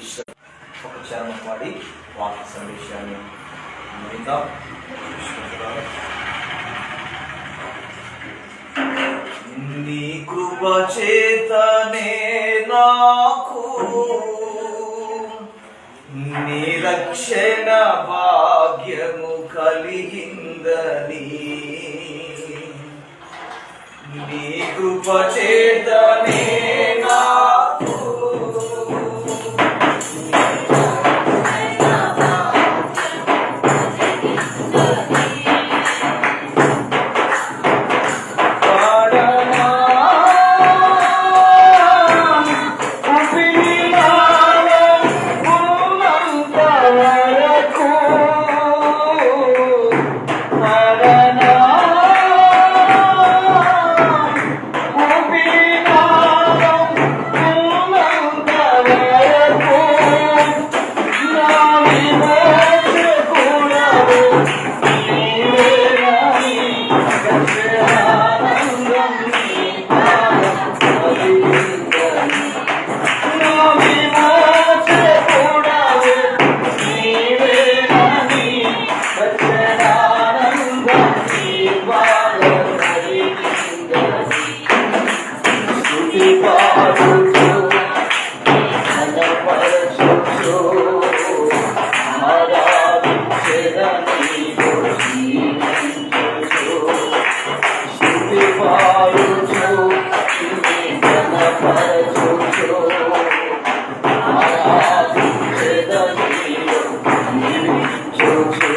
ఈశ్వర్ ఒక చరణం వాక్య సందేశాన్ని మిగతా నీ కృప చేతనే నాకు నిరక్షణ భాగ్యము కలిగిందని. నీ కృప చేతనే జీవించుచు నీ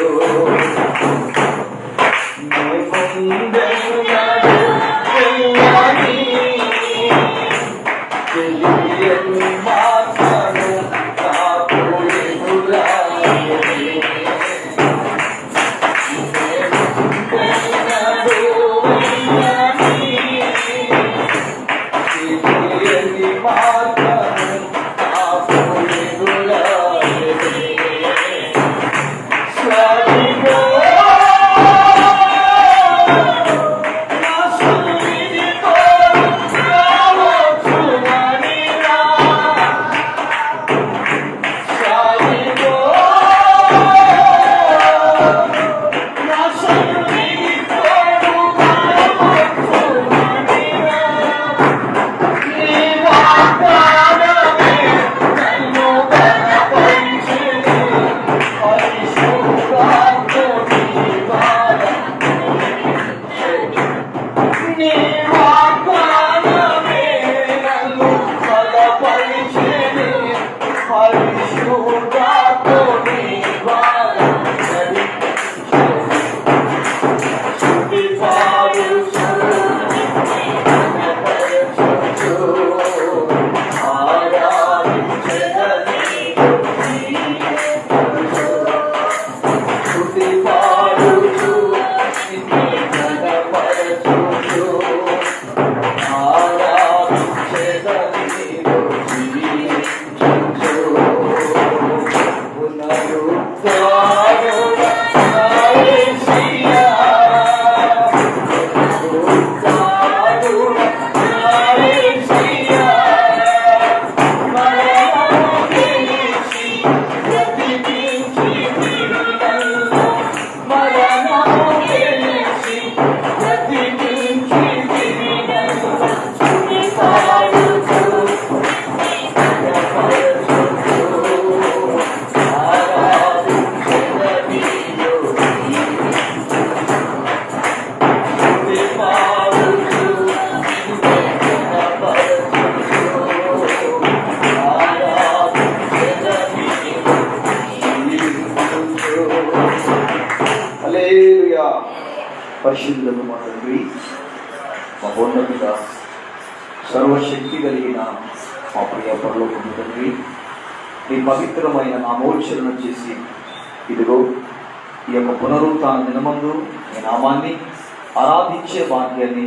ఇదిగో ఈ యొక్క పునరుత్న దినమందు మీ నామాన్ని ఆరాధించే భాగ్యాన్ని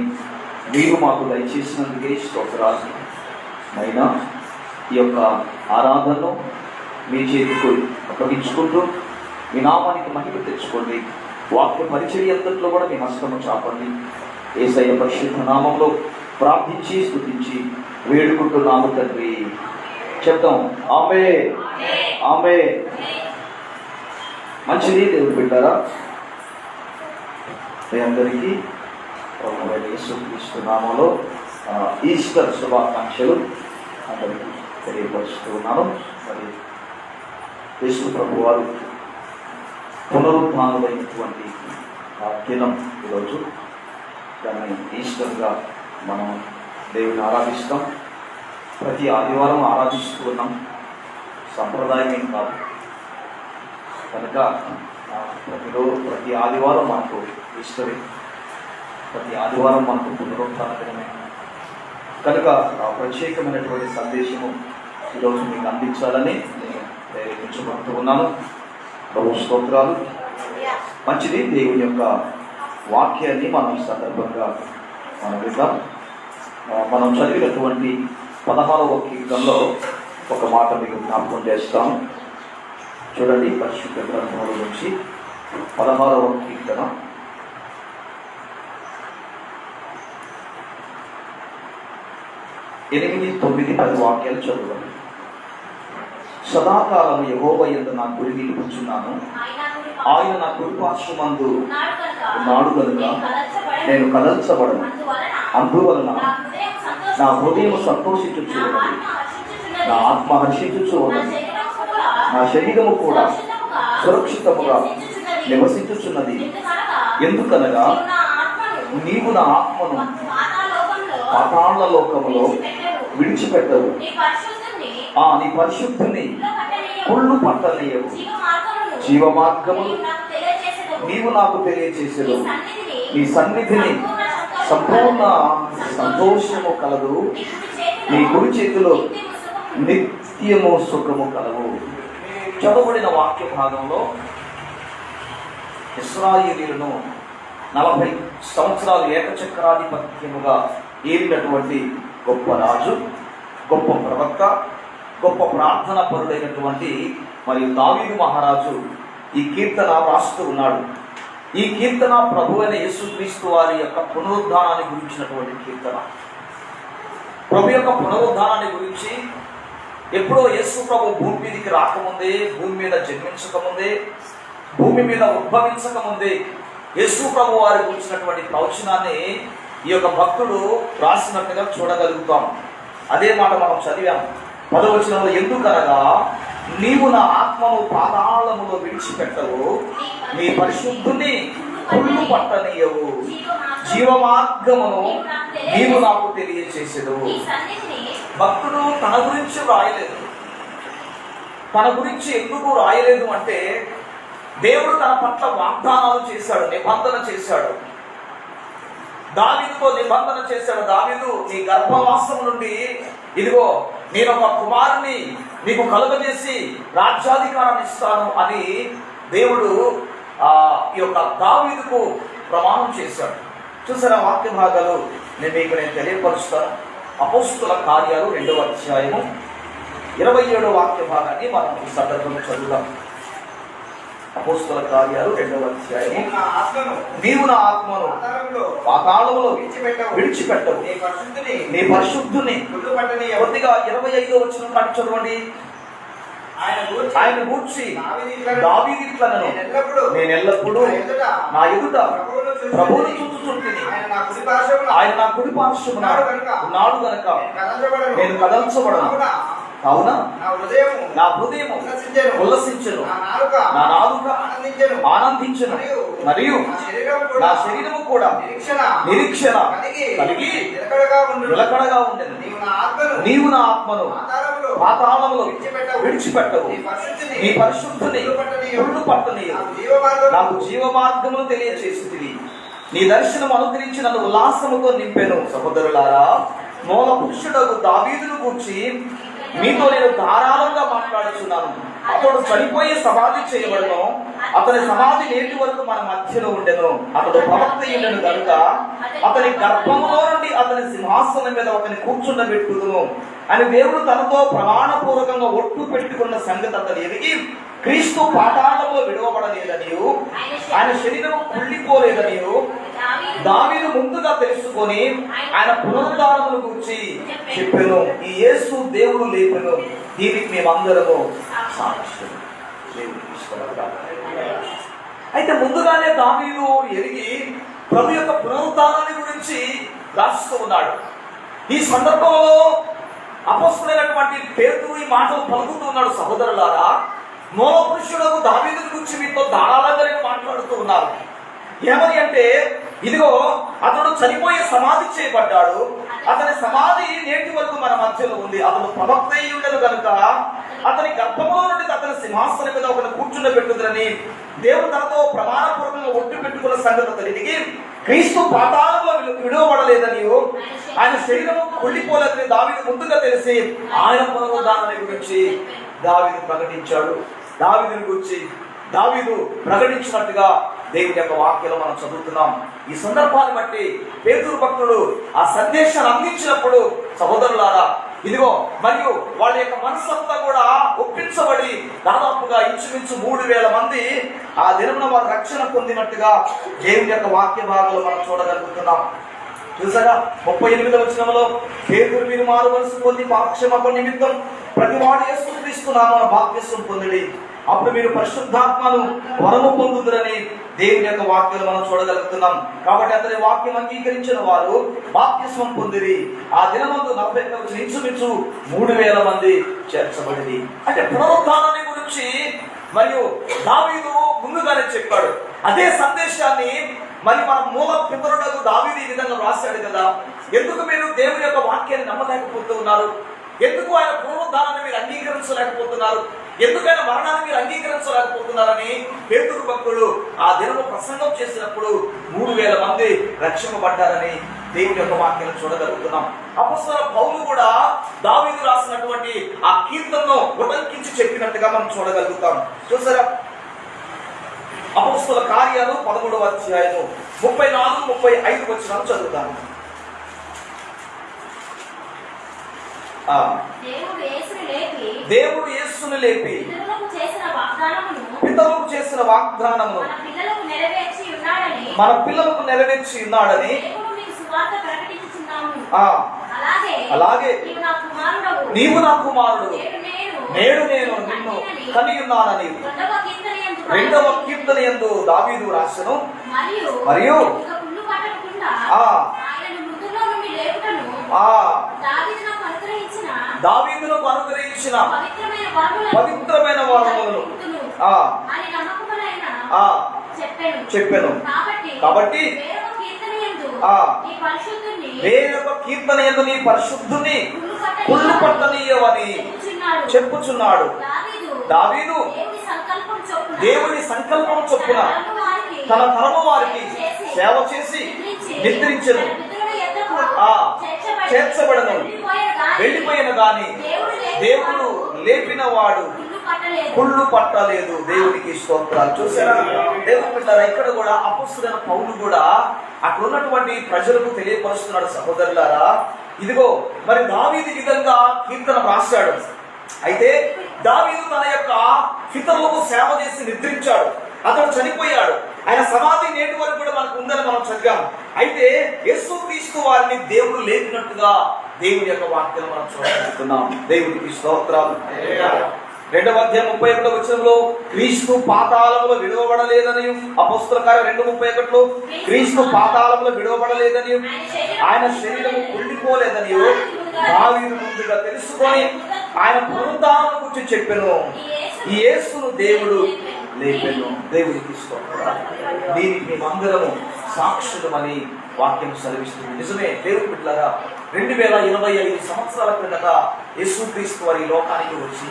మీరు మాకు దయచేసినందుకే స్తోత్రాలు. అయినా ఈ యొక్క ఆరాధనను మీ చేతికి అప్పగించుకుంటూ మీ నామానికి మహిమ తెచ్చుకోండి. వాక్య పరిచర్య అంతట్లో కూడా మీ హస్తము చాపండి. ఏసయ్య పరిశుద్ధ నామంలో ప్రార్థించి స్తుతించి వేడుకుంటున్నాము తండ్రి. చెప్తాం ఆమె ఆమె మంచిది దేవుడు పెట్టారా మీ అందరికీ ప్రభువైన యేసుక్రీస్తు ఈస్టర్ శుభాకాంక్షలు అందరికీ తెలియపరుస్తున్నాను మరి యేసు ప్రభు వారు పునరుద్ధానమైనటువంటి ఆ దినం ఈరోజు. దాన్ని ఈస్టర్గా మనం దేవుని ఆరాధిస్తాం. ప్రతి ఆదివారం ఆరాధిస్తూ ఉన్నాం. సంప్రదాయం ఏం కాదు. కనుక ప్రతిరోజు ప్రతి ఆదివారం మనకు ఈశ్వరి ప్రతి ఆదివారం మనకు పునరుత్థాన దినమే కనుక ఆ ప్రత్యేకమైనటువంటి సందేశము ఈరోజు మీకు అందించాలని నేను ప్రేరేపించబడుతూ ఉన్నాను. ప్రభు స్తోత్రాలు. మంచిది దేవుని యొక్క వాక్యాన్ని మనం ఈ సందర్భంగా మనం విద్దాం మనం చదివినటువంటి పదహారవ కీర్తనలో ఒక మాట మీకు జ్ఞాపకం చేస్తాను. చూడండి పరిశుద్ధ గ్రంథముల నుంచి పదహారవ కీర్తన. ఎనిమిది తొమ్మిది పది వాక్యాలు చదవండి సదాకాలం యహోవ ఎందు నా గురి నిలుపుచున్నాను. ఆయన నా కుడిపార్శ్వమందు నాడు కనుక నేను కదల్చబడను. అందువలన నా హృదయం సంతోషించు నా ఆత్మ హర్షించు చూడండి నా శరీరము కూడా సురక్షితముగా నివసించుచున్నది. ఎందుకనగా నీవు నా ఆత్మను పాతాళ లోకములో విడిచిపెట్టవు ఆ నీ పరిశుద్ధిని కుళ్ళు పట్టలేయవు జీవ మార్గము నీవు నాకు తెలియచేసేదు నీ సన్నిధిని సంపూర్ణ సంతోషము కలదు. నీ గురి చేతిలో నిత్యము సుఖము కలవు. చదవబడిన వాక్య భాగంలో ఇస్రాయేలీలను నలభై సంవత్సరాలు ఏకచక్రాధిపత్యముగా ఏలినటువంటి గొప్ప రాజు గొప్ప ప్రవక్త గొప్ప ప్రార్థన పరుడైనటువంటి మరియు దావీదు మహారాజు ఈ కీర్తన రాస్తూ ఉన్నాడు. ఈ కీర్తన ప్రభు అయిన యేసుక్రీస్తు వారి యొక్క పునరుద్ధానాన్ని గురించినటువంటి కీర్తన. ప్రభు యొక్క పునరుద్ధానాన్ని గురించి ఎప్పుడో యేసు ప్రభు భూమి మీదకి రాకముందే భూమి మీద జన్మించకముందే భూమి మీద ఉద్భవించకముందే యేసు ప్రభు వారి గురించినటువంటి ప్రవచనాన్ని ఈ యొక్క భక్తుడు రాసినట్టుగా చూడగలుగుతాం. అదే మాట మనం చదివాము పదవచనంలో ఎందుకనగా నీవు నా ఆత్మను పాదాళములో విడిచిపెట్టవు నీ పరిశుద్ధుని కుళ్ళు పట్టనీయవు. జీవ మార్గమును నీవు నాకు తెలియచేసేదు భక్తుడు తన గురించి రాయలేదు తన గురించి ఎందుకు రాయలేదు అంటే దేవుడు తన పట్ల వాగ్దానాలు చేశాడు నిబంధన చేశాడు. దావీదుతో నిబంధన చేశాడు దావీదు నీ గర్భవాసం నుండి ఇదిగో నేను ఒక కుమారుని నీకు కలుగజేసి రాజ్యాధికారాన్ని ఇస్తాను అని దేవుడు ఆ ఈ యొక్క దావీదుకు ప్రమాణం చేశాడు. చూసారా వాక్య భాగాలు నేను మీకు నేను తెలియపరుస్తాను అపోస్తుల కార్యాలు రెండవ అధ్యాయము ఇరవై ఏడో వాక్య భాగాన్ని మనం ఈ సందర్భంలో చదువుదాం. అపోస్తుల కార్యాలు రెండవ అధ్యాయము. నీవు నా ఆత్మను పాతాళములో విడిచిపెట్టవు. నీ పరిశుద్ధిని కొద్దిగా ఇరవై ఐదో వచ్చిన చదవండి. ఆయన గూర్చి ఆయన గూర్చి దావీదిట్లను దావీదిట్లను నేను ఎల్లప్పుడూ నా ఎదుట ప్రభువును చూచుచుంటిని. ఆయన నా కుడి పార్శ్వమున ఉన్నాడు గనక నేను కదల్చబడను. కావున నా హృదయము ఉల్లసించెను. నా నాలుక ఆనందించెను. ఆనందించెను మరియు నా శరీరము కూడా నిరీక్షణ కలిగి నిలకడగా ఉండును. నీవు నా ఆత్మను పాతాళములో విడిచిపెట్టవు. నీ పరిశుద్ధిని నీ పరిశుద్ధిని కుళ్ళు పట్టనీయవు. కుళ్ళు పట్టనీయవు నాకు జీవ మార్గము నాకు జీవ మార్గములు తెలియచేసింది నీ దర్శనం అనుగ్రహించి నన్ను ఉల్లాసముతో నింపెను సహోదరులారా మూల పురుషుడకు దావీదును కూర్చి మీతో నేను ధారాళంగా మాట్లాడుతున్నాను. అతడు చనిపోయి సమాధి చేయబడను. అతని సమాధి నేటి వరకు మన మధ్యలో ఉండెను. అతడు ప్రవక్త ఉండను కనుక అతని గర్భంలో నుండి అతని సింహాసనం మీద అతని కూర్చుండబెట్టుదును. అని దేవుడు తనతో ప్రమాణపూర్వకంగా ఒట్టు పెట్టుకున్న సంగతి అతను ఎరిగి క్రీస్తు పాఠాలలో విడవబడలేదని ఆయన శరీరం కుళ్ళిపోలేదని దావీను ముందుగా తెలుసుకొని ఆయన పునరుద్ధారమును గురించి చెప్పాను. ఈ యేసు దేవుడు లేపను. దీనికి మేమందరము సాక్ష్యం అయితే ముందుగానే దావీను ఎరిగి ప్రభు యొక్క పునరుద్ధానాన్ని గురించి రాస్తూ ఉన్నాడు. ఈ సందర్భంలో అపస్తులైనటువంటి పేతురు ఈ మాటలు పలుకుతూ ఉన్నాడు సహోదరులారా. మూల పురుషులకు దావీదు గురించి మీతో ధారాళంగా నేను మాట్లాడుతూ ఉన్నారు ఏమని అంటే ఇదిగో అతడు చనిపోయే సమాధి చేయబడ్డాడు. అతని సమాధి నేటి వరకు మన మధ్యలో ఉంది. అతను ప్రవక్త అయి ఉండదు కనుక అతని గర్భంలో నుండి అతని సింహాసనం మీద ఒకరిని కూర్చుండబెట్టుదని దేవుడు తనతో ప్రమాణపూర్వకంగా ఒట్టు పెట్టుకున్న సంగతి అతనికి క్రీస్తు పాతాళంలో విలు- ఆయన శరీరం కుళ్ళిపోలేదని దావిది ముందుగా తెలిసి ఆయన పునరుద్ధానాన్ని గురించి దావిని ప్రకటించాడు. దావిదిని గురించి దావీదు ప్రకటించినట్టుగా దేవుని యొక్క వాక్యలో మనం చదువుతున్నాం. ఈ సందర్భాన్ని బట్టి పేదూరు భక్తుడు ఆ సందేశాన్ని అందించినప్పుడు సహోదరులారా ఇదిగో మరియు వాళ్ళ యొక్క మనసంతా కూడా ఒప్పించబడి దాదాపుగా ఇంచుమించు మూడు వేల మంది ఆ దినమున వారు రక్షణ పొందినట్టుగా దేవుని యొక్క వాక్య భాగంలో మనం చూడగలుగుతున్నాం. చూసారా? ముప్పై ఎనిమిది వచనంలో పేదూరు మీరు మారు మనసు పొంది పాక్షమప నిమిత్తం ప్రతి వాడు యేసుక్రీస్తున్నాము బాప్యస్వం పొందిడి. అప్పుడు మీరు పరిశుద్ధాత్మను వరము పొందుదురని దేవుని యొక్క వాక్యాలు మనం చూడగలుగుతున్నాం. కాబట్టి అతని వాక్యం అంగీకరించిన వారు బాప్తిస్వం పొందిరి. ఆ దినమందు నలభై ఇంచుమించు మూడు వేల మంది చేర్చబడింది అంటే పునరుద్ధానాన్ని గురించి మరియు దావీదు ముందుగానే చెప్పాడు. అదే సందేశాన్ని మరి మన మూల పితరులకు దావీదు ఈ విధంగా రాశాడు కదా. ఎందుకు మీరు దేవుని యొక్క వాక్యాన్ని నమ్మలేకపోతూ ఉన్నారు? ఎందుకు ఆయన పునరుద్ధానాన్ని మీరు అంగీకరించలేకపోతున్నారు? ఎందుకు ఆయన మరణాన్ని మీరు అంగీకరించలేకపోతున్నారని పేదూరు భక్తుడు ఆ దినము ప్రసంగం చేసినప్పుడు మూడు వేల మంది రక్షింపబడ్డారని దేవుని యొక్క వాక్యాలను చూడగలుగుతున్నాం. అపస్తల పౌలు కూడా దావీదు రాసినటువంటి ఆ కీర్తనను ఉటంకించి చెప్పినట్టుగా మనం చూడగలుగుతాం. చూసారా? అపస్తుల కార్యాలు పదమూడవ అధ్యాయము ముప్పై నాలుగు ముప్పై ఐదు వచ్చిన చదువుతాను ఆ, దేవుడు యేసుని లేపి పితరులకు చేసిన వాగ్దానము మన పిల్లలకు నెరవేర్చి ఉన్నాడని అలాగే నీవు నా కుమారుడు. నేడు నేను నిన్ను కని ఉన్నానని రెండవ కీర్తన యందు దావీదు రాసను. మరియు మరియు ఇక పుల్లు పట్టకుండా ఆ. ఆయన మృతుల్లో నుండి లేపుటను ఆ. దావీదు నాకు అనుగ్రహించిన దావీదులకు అనుగ్రహించిన పవిత్రమైన వరములను చెప్పాను. కాబట్టి వేరొక కీర్తన ఈ పరిశుద్ధుని నీ కుళ్ళు పట్టనీయవని చెప్పుచున్నాడు. దావీదు దేవుని సంకల్పం చొప్పున దేవుని సంకల్పం చొప్పున తన తరము వారికి తన తరము వారికి సేవ చేసి నిద్రించెను. ఆ, చేర్చబడను. వెళ్ళిపోయిన గాని దేవుడు లేపిన వాడు కుళ్ళు పట్టలేదు దేవుడికి దేవునికి స్తోత్రాలు. చూసారా? దేవుడు పిల్లలు ఇక్కడ కూడా అపస్తులైన పౌరులు కూడా అక్కడ ఉన్నటువంటి ప్రజలకు తెలియపరుస్తున్నాడు సహోదరులారా. ఇదిగో మరి దావీది విధంగా కీర్తన రాశాడు అయితే దావీదు తన యొక్క పితరులకు సేవ చేసి నిద్రించాడు. అతడు చనిపోయాడు. ఆయన సమాధి నేటి వరకు కూడా మనకు ఉందని మనం చదివాం. అయితే యేసు క్రీస్తు వారిని దేవుడు లేపినట్టుగా దేవుని యొక్క వాక్యం మనం చూడగలుగుతున్నాం దేవునికి స్తోత్రాలు. రెండవ అధ్యాయం ముప్పై ఒకటో వచనంలో క్రీస్తు పాతాళంలో విడవబడలేదని అపోస్తుల కార్యం రెండు ముప్పై ఒకటిలో క్రీస్తు పాతాళంలో విడవబడలేదని ఆయన శరీరం కుళ్ళిపోలేదని దావీదు ముందుగా తెలుసుకొని ఆయన పునరుద్ధానం గురించి చెప్పాను. ఈ యేసును దేవుడు లేపెను. దేవుడు స్తోత్రాలు. దీనికి మేమందరము సాక్షులమని వాక్యం సెలవిస్తుంది. నిజమే దేవుడు బిడ్డలారా రెండు వేల ఇరవై ఐదు సంవత్సరాల క్రిందట యేసుక్రీస్తు వారి లోకానికి వచ్చి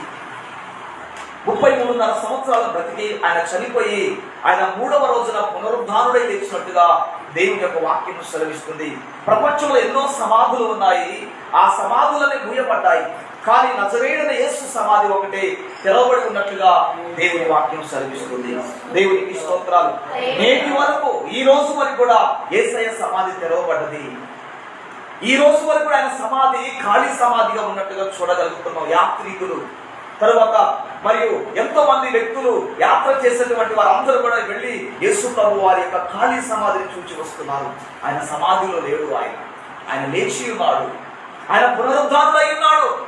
ముప్పై మూడున్నర సంవత్సరాలు బ్రతికి ఆయన చనిపోయి ఆయన మూడవ రోజున పునరుద్ధానుడై లేచినట్టుగా దేవుని యొక్క వాక్యం సెలవిస్తుంది. ప్రపంచంలో ఎన్నో సమాధులు ఉన్నాయి. ఆ సమాధులనే మూయబడ్డాయి. కానీ నజరేడన యేసు సమాధి ఒకటే తెరవబడి ఉన్నట్లుగా దేవుని వాక్యం సెలవిస్తుంది. దేవునికి స్తోత్రాలు. నేటి వరకు ఈ రోజు వరకు కూడా ఏసయ సమాధి తెరవబడ్డది. ఈ రోజు వరకు ఆయన సమాధి ఖాళీ సమాధిగా ఉన్నట్టుగా చూడగలుగుతున్నాం. యాత్రికులు తర్వాత మరియు ఎంతో మంది వ్యక్తులు యాత్ర చేసేటువంటి వారందరూ కూడా వెళ్ళి యేసు ప్రభు వారి యొక్క ఖాళీ సమాధిని చూచి వస్తున్నారు. ఆయన సమాధిలో లేడు ఆయన. ఆయన లేచి ఉన్నాడు. ఆయన పునరుద్ధారుడై ఉన్నాడు.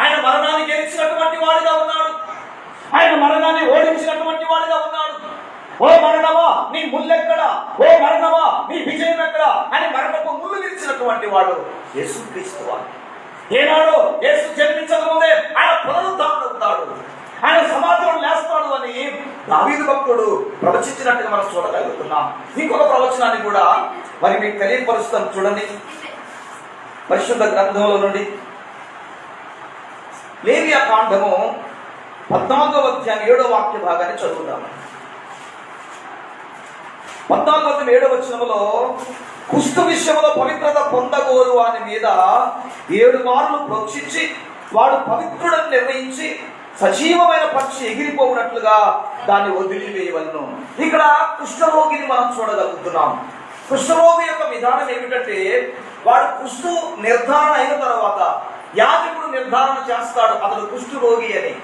ఆయన మరణాన్ని గెలిచినటువంటి వాడిగా ఉన్నాడు. ఆయన మరణాన్ని ఓడించినటువంటి వాడిగా ఉన్నాడు. ఓ మరణమా నీ ముల్లెక్కడ? ఓ మరణమా నీ విజయం ఎక్కడ అని మరణపు ముళ్ళు విరిచినటువంటి వాడు యేసుక్రీస్తు వాడు. ఏనాడు యేసు జన్మించకముందే ఆయన ఆయన పునరుద్ధారుడవుతాడు ఆయన సమాజంలో లేస్తాడు అని దావీదు భక్తుడు ప్రవచించినట్టుగా మనం చూడగలుగుతున్నాం. ఇంకొక ప్రవచనాన్ని కూడా మరి మీకు తెలియపరుస్తాను చూడండి. పరిశుద్ధ గ్రంథంలో నుండి లేవియా కాండము పద్నాలుగవ అధ్యాయం ఏడో వాక్య భాగాన్ని చదువుతాము పద్నాలుగు వందల ఏడవ వచనములో కుస్తు విషయంలో పవిత్రత పొందగోరు వాని మీద ఏడు మార్లు ప్రోక్షించి వాడు పవిత్రుడని నిర్ణయించి సజీవమైన పక్షి ఎగిరిపోవునట్లుగా దాన్ని వదిలివేయవలను. ఇక్కడ కుష్ఠరోగిని మనం చూడగలుగుతున్నాం. కుష్ఠరోగి యొక్క విధానం ఏమిటంటే వాడు కుష్ఠు నిర్ధారణ అయిన తర్వాత యాజకుడు నిర్ధారణ చేస్తాడు అతడు కుష్ఠరోగి అని.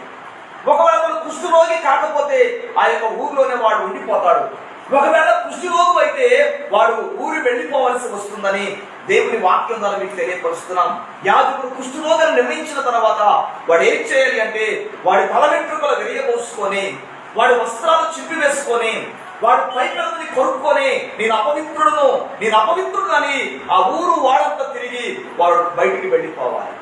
ఒకవేళ అతను కుష్ఠరోగి కాకపోతే ఆ యొక్క ఊరిలోనే వాడు ఉండిపోతాడు. ఒకవేళ కుష్ఠరోగు అయితే వాడు ఊరి వెళ్ళిపోవలసి వస్తుందని దేవుని వాక్యం ద్వారా మీకు తెలియపరుస్తున్నాం. యాజకుడు కుష్ఠరోగిని నిర్ణయించిన తర్వాత వాడు ఏం చేయాలి అంటే వాడి తల వెంట్రుకలు విరియబోసుకొని వాడి వస్త్రాలు చిప్పి వేసుకొని వాడు పైకలని కొనుక్కొని నేను అపవిత్రుడును నేను అపవిత్రుడు అని ఆ ఊరు వాడంతా తిరిగి వాడు బయటికి వెళ్ళిపోవాలి.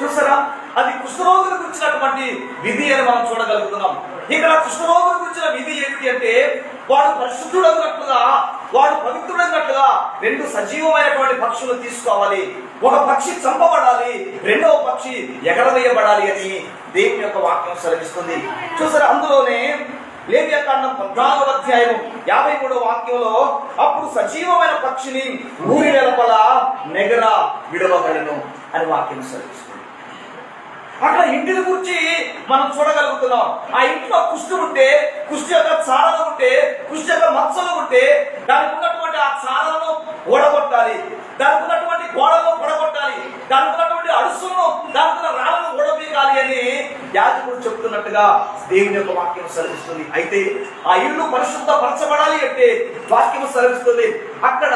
చూసారా? అది కుష్ఠరోగుల గురించినటువంటి విధి అని మనం చూడగలుగుతున్నాం. ఇక్కడ కృష్ణబాబు గురించిన విధి ఏమిటి అంటే వాడు పరిశుద్ధుడగినట్లుగా వాడు పవిత్రుడగినట్లుగా రెండు సజీవమైనటువంటి పక్షులు తీసుకోవాలి. ఒక పక్షి చంపబడాలి రెండవ పక్షి ఎగరవేయబడాలి అని దేవుని యొక్క వాక్యం సెలవిస్తుంది. చూసారా అందులోనే లేవ్యకాండం పద్నాలుగు అధ్యాయం యాభై మూడో వాక్యంలో అప్పుడు సజీవమైన పక్షిని ఊరి వెలుపల నెగర విడవగలను అని వాక్యం సెలవిస్తుంది. అక్కడ ఇంటిని గురించి మనం చూడగలుగుతున్నాం. ఆ ఇంట్లో కుష్టి ఉంటే కుష్టి యొక్క చారలు ఉంటే కుష్టి యొక్క మచ్చలు ఉంటే దానికి ఉన్నటువంటి ఆ చారలను ఓడగొట్టాలి దానికి ఉన్నటువంటి గోడలను పొడగొట్టాలి దానికి ఉన్నటువంటి అడుసును దానికి ఉన్న రాళ్ళను ఓడబీయాలి అని యాజకుడు చెప్తున్నట్టుగా దేవుని యొక్క వాక్యం సెలవిస్తుంది. అయితే ఆ ఇల్లు పరిశుద్ధపరచబడాలి అంటే వాక్యం సెలవిస్తుంది. అక్కడ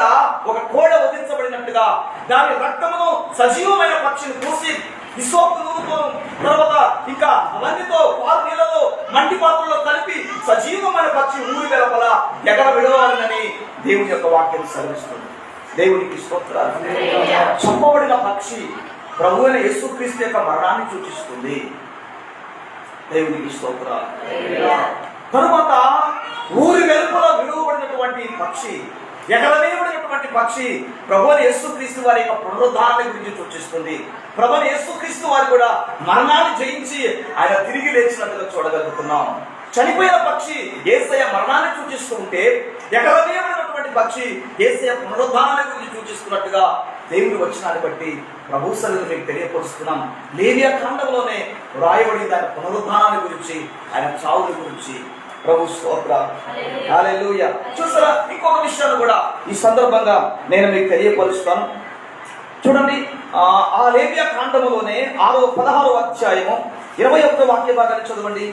ఒక కోడ వధించబడినట్టుగా దాని రక్తమును సజీవమైన పక్షిని పూసి విశ్వపు నూరుతో తర్వాత ఇంకా అవన్నీతో పాలు నీళ్ళలో మంటి పాత్రలో కలిపి సజీవమైన పక్షి ఊరి వెలపల ఎగర విడవాలని దేవుని యొక్క వాక్యం సెలవిస్తుంది. దేవునికి స్తోత్రాలు. చంపబడిన పక్షి ప్రభు అయిన యేసుక్రీస్తు యొక్క మరణాన్ని సూచిస్తుంది. దేవునికి స్తోత్రాలు. తరువాత ఊరి వెలుపల విలువబడినటువంటి పక్షి ఎగరవేయబడినటువంటి పక్షి ప్రభుని యేసుక్రీస్తు వారి యొక్క పునరుద్ధారణ గురించి సూచిస్తుంది. ప్రభుని యేసుక్రీస్తు వారు కూడా మరణాన్ని జయించి ఆయన తిరిగి లేచినట్టుగా చూడగలుగుతున్నాం. చనిపోయిన పక్షి ఏసయ మరణాన్ని సూచిస్తూ ఉంటే పక్షి ఏసయ పునరుద్ధారణ గురించి సూచిస్తున్నట్టుగా దేవుడు వచ్చినాన్ని బట్టి ప్రభు సన్నిధిని మీకు తెలియపరుస్తున్నాం. లేనియా ఖండంలోనే రాయబడి దాని పునరుద్ధానాన్ని గురించి ఆయన చావుని గురించి ప్రభు స్తోత్ర. హల్లెలూయా. చూసారా? ఇంకొక విషయాన్ని కూడా ఈ సందర్భంగా నేను మీకు తెలియపరుస్తాను. చూడండి ఆ, లేవియా కాండములోనే ఆరో పదహారో అధ్యాయము ఇరవై ఒక్క వాక్య భాగాన్ని చదవండి.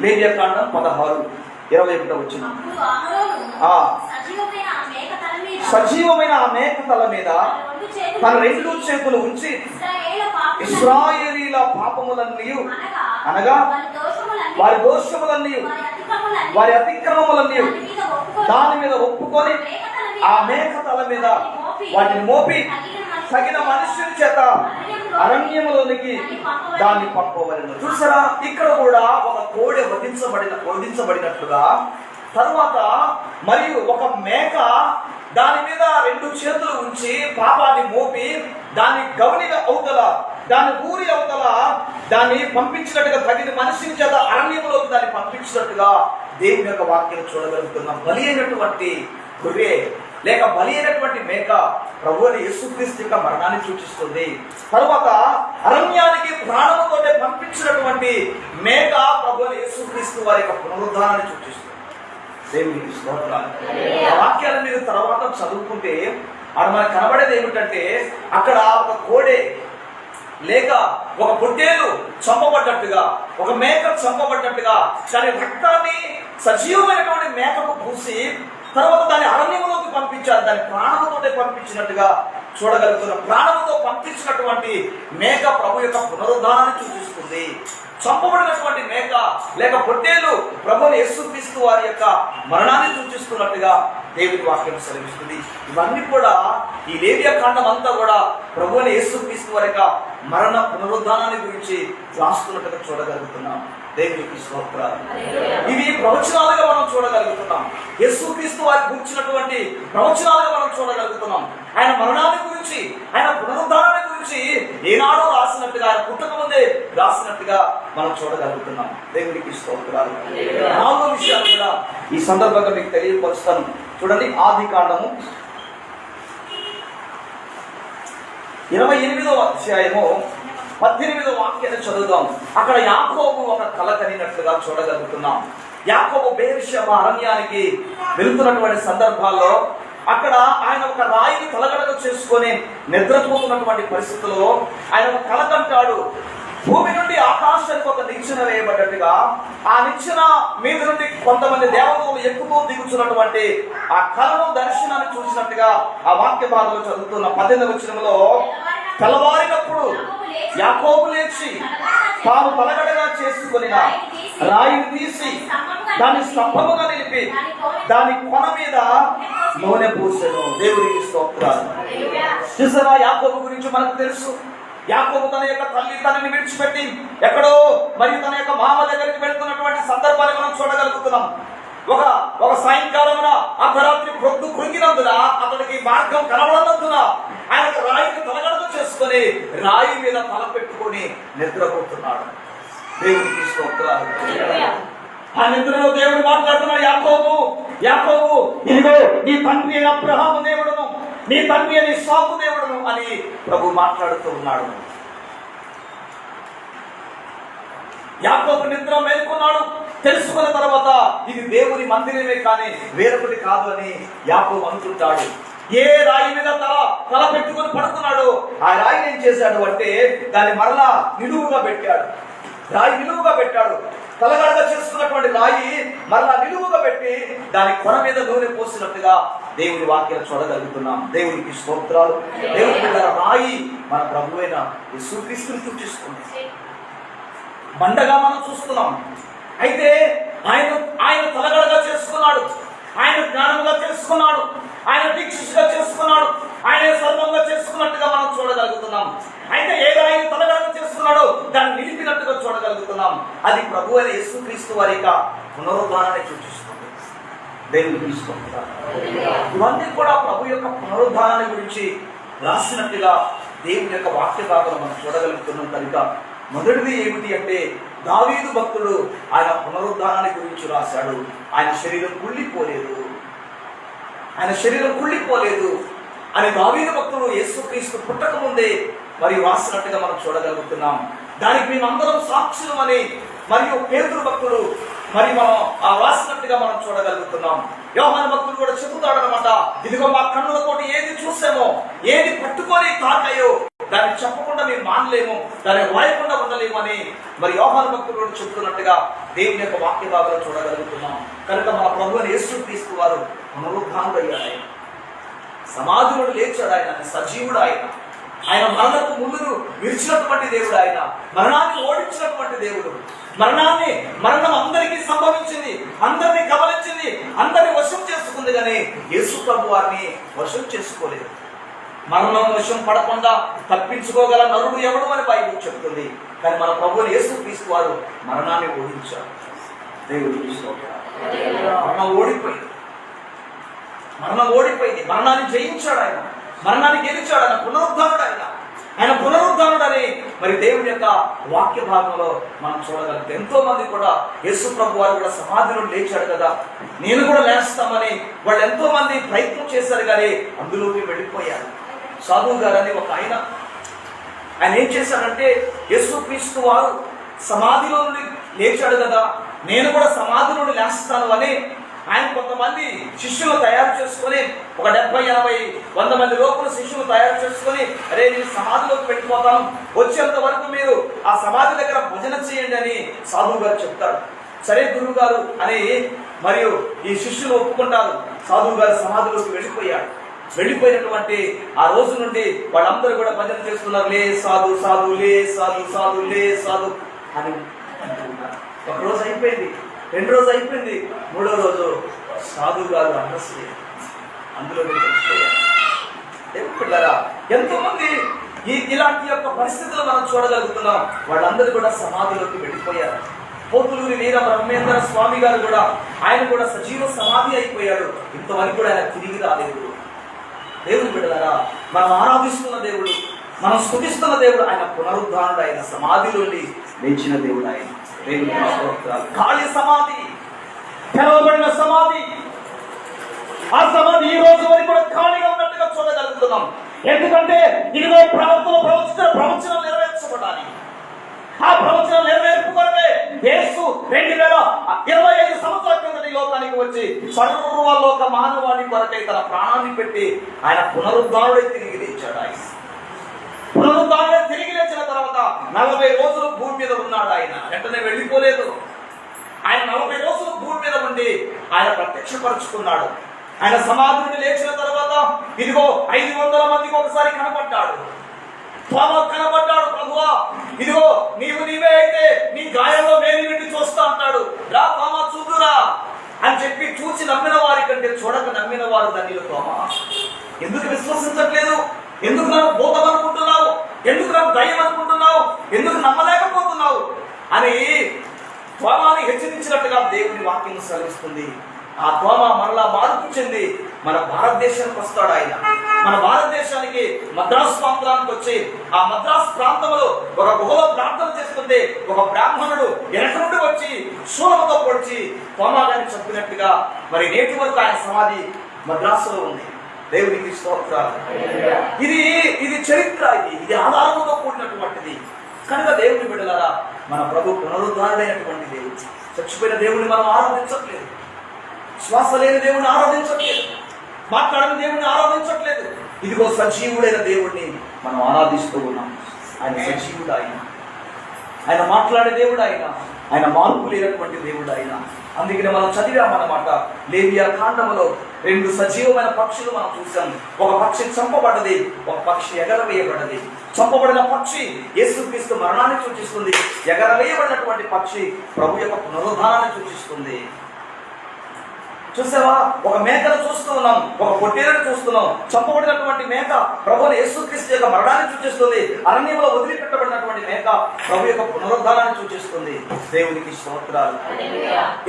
లేవియా కాండం పదహారు ఇరవై ఒకటో ఆ. సజీవమైన ఆ మేక తల మీద తన రెండు చేతులు ఉంచి ఇస్రాయేలీల పాపములన్నీ అనగా వారి దోషములన్నీ వారి అతిక్రమములన్నీ దాని మీద ఒప్పుకొని ఆ మేక తల మీద వాటిని మోపి తగిన మనుష్యుని చేత అరణ్యములోనికి దాన్ని పంపవలను చూసారా? ఇక్కడ కూడా ఒక కోడె వధించబడిన వధించబడినట్లుగా తరువాత మరియు ఒక మేక దాని మీద రెండు చేతులు ఉంచి పాపాన్ని మోపి దాని గవని అవతల దాని ఊరి అవతల దాన్ని పంపించినట్టుగా తగిన మనిషిని చేత అరణ్యంలోకి దాన్ని పంపించినట్టుగా దేవుని యొక్క వాక్యం చూడగలుగుతున్నాం. బలి అయినటువంటి గొర్రె లేక బలి అయినటువంటి మేక ప్రభు అని యేసుక్రీస్తు యొక్క మరణాన్ని సూచిస్తుంది. తరువాత అరణ్యానికి ప్రాణముతోనే పంపించినటువంటి మేక ప్రభు అని యేసుక్రీస్తు వారి యొక్క పునరుద్ధానాన్ని సూచిస్తుంది. దేవునికి స్తోత్రాలు. ఆ వాక్యాలు మీరు తర్వాత చదువుకుంటే అక్కడ మనకు కనబడేది ఏమిటంటే అక్కడ ఒక కోడే లేక ఒక పొట్టేలు చంపబడ్డట్టుగా ఒక మేక చంపబడ్డట్టుగా దాని రక్తాన్ని సజీవమైనటువంటి మేకకు పూసి తర్వాత దాని అరణ్యంలోకి పంపించారు దాని ప్రాణముతోనే పంపించినట్టుగా చూడగలుగుతున్న ప్రాణముతో పంపించినటువంటి మేక ప్రభు యొక్క పునరుద్ధానాన్ని సూచిస్తుంది. చంపబడినటువంటి మేక లేక పొట్టేలు ప్రభుని యేసుక్రీస్తు వారి యొక్క మరణాన్ని సూచిస్తున్నట్టుగా దేవుని వాక్యం సెలవిస్తుంది. ఇవన్నీ కూడా ఈ లేవియ కాండం అంతా కూడా ప్రభుని యేసుక్రీస్తు వారి యొక్క మరణ పునరుద్ధానాన్ని గురించి రాస్తున్నట్టుగా చూడగలుగుతున్నాం. దేవునికి స్తోత్రాలు. ఇవి ప్రవచనాలుగా మనం చూడగలుగుతున్నాం. యేసుక్రీస్తు వారి గురించినటువంటి ప్రవచనాలుగా మనం చూడగలుగుతున్నాం. ఆయన మరణాన్ని గురించి ఆయన పునరుద్ధానాన్ని గురించి ఏనాడో రాసినట్టుగా ఆయన పుట్టక ముందే రాసినట్టుగా మనం చూడగలుగుతున్నాం. దేవునికి స్తోత్రాలు. నాలుగో విషయాలు కూడా ఈ సందర్భంగా మీకు తెలియపరుస్తాను. చూడండి ఆది కాండము. ఇరవై ఎనిమిదవ అధ్యాయము పద్దెనిమిదవ వాక్యాన్ని చదువుదాం. అక్కడ యాకోబు ఒక కళ కనినట్లుగా చూడగలుగుతున్నాం. యాకోబు బేర్షమ అరణ్యానికి వెళుతున్నటువంటి సందర్భాల్లో అక్కడ ఆయన ఒక రాయిని కలగడగా చేసుకొని నిద్రపోతున్నటువంటి పరిస్థితుల్లో ఆయన ఒక కల కంటాడు. భూమి నుండి ఆకాశానికి ఒక వేయబడ్డట్టుగా ఆ నిచ్చెన మీద నుండి కొంతమంది దేవతలు ఎక్కుతూ దిగుతున్నటువంటి ఆ కళను దర్శనాన్ని చూసినట్టుగా ఆ వాక్య భాగంలో చదువుతున్న పద్దెనిమిది వచ్చినంలో తెల్లవారినప్పుడు యాకోబు లేచి తాను తలగడగా చేసుకొని రాయిని తీసి దాన్ని స్తంభముగా నిలిపి దాని కొన మీద నూనె పూసాను. దేవుడికి స్తోత్రాలు. చూసారా యాకోబు గురించి మనకు తెలుసు? యాకోబు తన యొక్క తల్లి తనని విడిచిపెట్టి ఎక్కడో మరియు తన యొక్క మామ దగ్గరికి వెళ్తున్నటువంటి సందర్భాన్ని మనం చూడగలుగుతున్నాం. ఒక ఒక సాయంకాలమున అర్ధరాత్రి ప్రొద్దు కృంగినందున అతనికి మార్గం కనబడనందున ఆయన రాయిని తలగడతో చేసుకొని రాయి మీద తల పెట్టుకొని నిద్రపోతున్నాడు. స్తోత్రాలు ఆ నిద్రలో దేవుడు మాట్లాడుతున్నాడు యాకోబు యాకోబు ఇదిగో నీ తండ్రి అయిన అబ్రహాము దేవుడును నీ తండ్రి అని సాకు దేవుడు అని ప్రభు మాట్లాడుతూ ఉన్నాడు. యాకోబు నిద్ర మేల్కొన్నాడు. తెలుసుకున్న తర్వాత ఇది దేవుని మందిరమే కానీ వేరొకటి కాదు అని యాకోబు అనుకుంటాడు. ఏ రాయి మీద తల తల పెట్టుకొని పడుకున్నాడు ఆ రాయి ఏం చేశాడు అంటే దాన్ని మరలా నిలువుగా పెట్టాడు. రాయి నిలువుగా పెట్టాడు. తలగడగా చేసుకున్నటువంటి రాయి మరలా నిలువుగా పెట్టి దాని కొన మీద నూనె పోసినట్టుగా దేవుని వాక్యాలు చూడగలుగుతున్నాం. దేవునికి స్తోత్రాలు. దేవుని బిడ్డల రాయి మన ప్రభువైన యేసుక్రీస్తుని సూచిస్తుంది. బండగా మనం చూస్తున్నాం. అయితే ఆయన ఆయన తలగడగా చేసుకున్నాడు. ఆయన జ్ఞానంగా చేసుకున్నాడు. ఆయన దీక్షగా చేసుకున్నాడు. ఆయన సర్వంగా చేసుకున్నట్టుగా మనం చూడగలుగుతున్నాం. అయితే ఏదో ఆయన తలగడగా చేసుకున్నాడో దాన్ని నిలిపినట్టుగా చూడగలుగుతున్నాం. అది ప్రభు అయిన యేసుక్రీస్తు వారి యొక్క పునరుద్ధానాన్ని సూచిస్తుంది. దేవుని తీసుకుంటారు ఇవన్నీ కూడా ప్రభు యొక్క పునరుద్ధానాన్ని గురించి రాసినట్టుగా దేవుని యొక్క వాక్య మనం చూడగలుగుతున్నాం కనుక మొదటిది ఏమిటి అంటే దావీదు భక్తుడు ఆయన పునరుద్ధానాన్ని గురించి రాశాడు. ఆయన శరీరం కుళ్ళిపోలేదు. ఆయన శరీరం కుళ్ళిపోలేదు అని దావీదు భక్తుడు యేసుక్రీస్తు పుట్టక ముందే మరి రాసినట్టుగా మనం చూడగలుగుతున్నాం. దానికి మేమందరం సాక్షులం అని మరియు పేదరు భక్తుడు మరి మనం ఆ రాసినట్టుగా మనం చూడగలుగుతున్నాం. యోహాన భక్తులు కూడా చెబుతాడనమాట ఇదిగో మా కన్నులతోటి ఏది చూసామో ఏది పట్టుకొని తాకాయో దాన్ని చెప్పకుండా మేము మానలేము దాన్ని వాయకుండా ఉండలేము అని మరి యోహాన భక్తులు కూడా చెప్తున్నట్టుగా దేవుని యొక్క వాక్య భాగంలో చూడగలుగుతున్నాం. కనుక మన ప్రభువుని యేసు క్రీస్తు వారు పునరుద్ధానుడు అయ్యాడు ఆయన. సమాధుడు లేచాడు ఆయన సజీవుడు ఆయన. ఆయన మరణకు ముందు విరిచినటువంటి దేవుడు ఆయన. మరణాన్ని ఓడించినటువంటి దేవుడు. మరణాన్ని మరణం అందరికీ సంభవించింది అందరిని గమనించింది అందరిని వశం చేసుకుంది కానీ యేసు ప్రభు వారిని వశం చేసుకోలేదు. మరణం వశం పడకుండా తప్పించుకోగల నరుడు ఎవడు అని బైబిల్ చెప్తుంది. కానీ మన ప్రభువులు యేసు క్రీస్తు వారు మరణాన్ని ఓడించారు. దేవుడు మరణం ఓడిపోయింది. మరణం ఓడిపోయింది. మరణాన్ని జయించాడు ఆయన. మరణాన్ని గెలిచాడు ఆయన. పునరుద్ధానుడు ఆయన. ఆయన పునరుద్ధానుడని మరి దేవుని యొక్క వాక్య భాగంలో మనం చూడగలిగితే ఎంతో మంది కూడా యేసు ప్రభు వారు కూడా సమాధిలో లేచాడు కదా. నేను కూడా లేస్తామని వాళ్ళు ఎంతో మంది ప్రయత్నం చేశారు కానీ అందులోకి వెళ్ళిపోయారు. సాధువు గారు అని ఒక ఆయన. ఆయన ఏం చేశాడంటే యేసు క్రీస్తు వారు సమాధిలో నుండి లేచాడు కదా. నేను కూడా సమాధి నుండి లేస్తాను అని ఆయన కొంతమంది శిష్యులు తయారు చేసుకొని ఒక డెబ్బై ఎనభై వంద మంది లోపల శిష్యులు తయారు చేసుకొని అరే నేను సమాధిలోకి వెళ్ళిపోతాను వచ్చేంత వరకు మీరు ఆ సమాధి దగ్గర భజన చేయండి అని సాధువు గారు చెప్తారు. సరే గురువు గారు అని మరియు ఈ శిష్యులు ఒప్పుకుంటారు. సాధువు గారు సమాధిలోకి వెళ్ళిపోయాడు వెళ్ళిపోయినటువంటి ఆ రోజు నుండి వాళ్ళందరూ కూడా భజన చేస్తున్నారు. లే సాధు సాధు లే సాధు సాధు లే సాధు అని అంటున్నారు ఒక రోజు అయిపోయింది. రెండు రోజు అయిపోయింది. మూడో రోజు సాధు గారు అడ్రస్ అందులో పిల్లరా ఎంతో మంది ఈ ఇలాంటి యొక్క పరిస్థితులు మనం చూడగలుగుతున్నాం. వాళ్ళందరూ కూడా సమాధిలోకి వెళ్ళిపోయారు. పోతులూరి వీర బ్రహ్మేంద్ర స్వామి గారు కూడా ఆయన కూడా సజీవ సమాధి అయిపోయాడు ఇంతవరకు కూడా ఆయన తిరిగి రాలేదు. దేవుడు బిడ్డలారా మనం ఆరాధిస్తున్న దేవుడు మనం స్థుతిస్తున్న దేవుడు ఆయన పునరుద్ధానుడు ఆయన సమాధిలోని లేచిన దేవుడు ఆయన. ఖాళీ సమాధి తెరవబడిన సమాధి. ఆ సమాధి ఈ రోజు వరకు కూడా ఖాళీగా ఉన్నట్టుగా చూడగలుగుతున్నాం. ఎందుకంటే ఇదిగో ప్రవక్తలు ప్రవచన ప్రవచనం నెరవేర్చబడాలి. ఆ ప్రవచనం నెరవేర్పు కొరకే యేసు రెండు వేల ఇరవై ఐదు సంవత్సరాల కిందటి ఈ లోకానికి వచ్చి సర్వలోక మానవాళి కొరకై తన ప్రాణాన్ని పెట్టి ఆయన పునరుద్ధారుడై తిరిగి తెచ్చాడు ఆయన. పునరుద్ధారుడే తిరిగి తర్వాత నలభై రోజులు భూమి మీద ఉన్నాడు ఆయన. వెంటనే వెళ్ళిపోలేదు. ఆయన నలభై రోజులు భూమి మీద ఉండి ఆయన ప్రత్యక్షపరుచుకున్నాడు. ఆయన సమాధి నుండి లేచిన తర్వాత ఇదిగో ఐదు వందల మందికి ఒకసారి కనపడ్డాడు. త్వరలో కనబడ్డాడు ప్రభువా. ఇదిగో నీవు నీవే అయితే నీ గాయంలో వేలి విండి చూస్తా అంటాడు. రా తోమా చూదురా అని చెప్పి చూసి నమ్మిన వారి కంటే చూడక నమ్మిన వారు ధన్యులు పామా ఎందుకు విశ్వసించట్లేదు? ఎందుకు నాకు భూతం అనుకుంటున్నావు ఎందుకు నాకు దయ్యం అనుకుంటున్నావు ఎందుకు నమ్మలేకపోతున్నావు? అని త్వమాని హెచ్చరించినట్టుగా దేవుని వాక్యం సెలవిస్తుంది. ఆ త్వమ మరలా మార్పు చెంది మన భారతదేశానికి వస్తాడు ఆయన. మన భారతదేశానికి మద్రాసు ప్రాంతానికి వచ్చి ఆ మద్రాసు ప్రాంతంలో ఒక గుహలో ప్రార్థన చేస్తుంటే ఒక బ్రాహ్మణుడు వెనక నుండి వచ్చి శూలముతో పొడిచి త్వమాగాని చెప్పినట్టుగా మరి నేటి వరకు ఆయన సమాధి మద్రాసులో ఉంది. దేవునికి స్తోత్రాలు. ఇది ఇది చరిత్ర ఇది ఇది ఆధారంతో కూడినటువంటిది. కనుక దేవుని బిడ్డలారా మన ప్రభు పునరుద్ధారుడైనటువంటి దేవుడు. చచ్చిపోయిన దేవుని మనం ఆరాధించట్లేదు. శ్వాస లేని దేవుని ఆరాధించట్లేదు. మాట్లాడని దేవుని ఆరాధించట్లేదు. ఇదిగో సజీవుడైన దేవుడిని మనం ఆరాధిస్తూ ఉన్నాం. ఆయన సజీవుడు ఆయన. ఆయన మాట్లాడే దేవుడు ఆయన. ఆయన మార్పు లేనటువంటి దేవుడు ఆయన. అందుకనే మనం చదివామన్నమాట లేవియా కాండములో రెండు సజీవమైన పక్షులు మనం చూసాం ఒక పక్షి చంపబడ్డది ఒక పక్షి ఎగరవేయబడ్డది. చంపబడిన పక్షి యేసుక్రీస్తు మరణాన్ని సూచిస్తుంది. ఎగరవేయబడినటువంటి పక్షి ప్రభు యొక్క పునరుద్ధానాన్ని సూచిస్తుంది. చూసావా? ఒక మేకను చూస్తూ ఉన్నాం ఒక పొట్టేలను చూస్తున్నాం. చంపబడినటువంటి మేక ప్రభుని యేసుక్రీస్తు యొక్క మరణాన్ని సూచిస్తుంది. అరణ్యంలో వదిలిపెట్టబడినటువంటి మేక ప్రభు యొక్క పునరుద్ధారాన్ని సూచిస్తుంది. దేవునికి స్తోత్రాలు.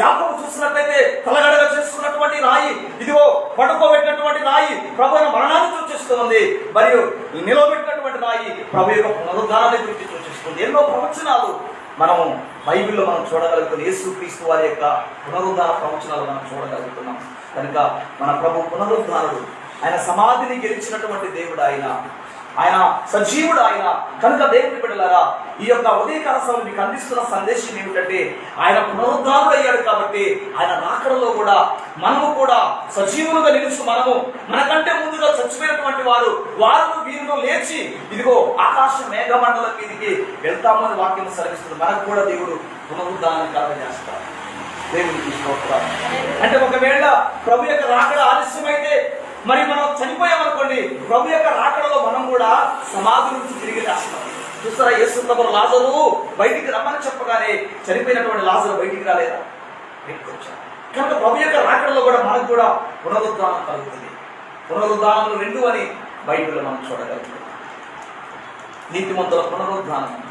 యాకోబు చూసినట్లయితే తలగడగా చేసుకున్నటువంటి రాయి ఇదిగో పడుకోబెట్టినటువంటి రాయి ప్రభు మరణాన్ని సూచిస్తుంది. మరియు నిలవబెట్టినటువంటి రాయి ప్రభు యొక్క పునరుద్ధారాన్ని గురించి సూచిస్తుంది. ఎన్నో ప్రవచనాలు మనము బైబిల్లో మనం చూడగలుగుతున్నాం యేసుక్రీస్తు వారి యొక్క పునరుద్ధార ప్రవచనాలు మనం చూడగలుగుతున్నాం. కనుక మన ప్రభు పునరుద్ధారుడు ఆయన సమాధిని గెలిచినటువంటి దేవుడు ఆయన. ఆయన సజీవుడు ఆయన. కనుక దేవుని బిడ్డలారా ఈ యొక్క ఉదయకాల సమయం మీకు అందిస్తున్న సందేశం ఏమిటంటే ఆయన పునరుద్ధారుడు అయ్యాడు కాబట్టి ఆయన రాకడలో కూడా మనము కూడా సజీవులుగా నిలుచు మనము మనకంటే ముందుగా చచ్చిపోయినటువంటి వారు వారు వీరిను లేచి ఇదిగో ఆకాశ మేఘమండలం మీదికి వెళ్తామని వాక్యం సెలవిస్తుంది. మనకు కూడా దేవుడు పునరుద్ధానాన్ని కలగజేస్తాడు దేవుడికి అంటే ఒకవేళ ప్రభు యొక్క రాకడ ఆలస్యమైతే మరి మనం చనిపోయామనుకోండి ప్రభు యొక్క రాకడలో మనం కూడా సమాధి నుంచి తిరిగి రాస్తాం. చూస్తారా? యేసుప్రభు లాజరు బయటికి రమ్మని చెప్పగానే చనిపోయినటువంటి లాజరు బయటికి రాలేదా? బయటికి వచ్చాడు. కనుక ప్రభు యొక్క రాకడలో కూడా మనకు కూడా పునరుద్ధానం కలుగుతుంది. పునరుద్ధానం రెండు అని బైబిల్ మనం చూడగలుగుతాం. నీతిమంతుల పునరుద్ధానం.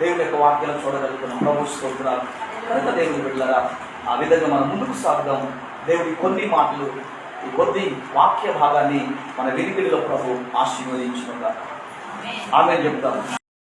దేవుని యొక్క వాక్యాలను చూడగలుగుతున్నాం. ప్రభు స్తోత్రాలు. కనుక దేవుని బిడ్డలారా ఆ విధంగా మనం ముందుకు సాగుదాము. దేవుడి కొన్ని మాటలు ఈ కొద్ది వాక్య భాగాన్ని మన వినికిడిలో ప్రభు ఆశీర్వదించుకుందాం. ఆమె చెప్తాం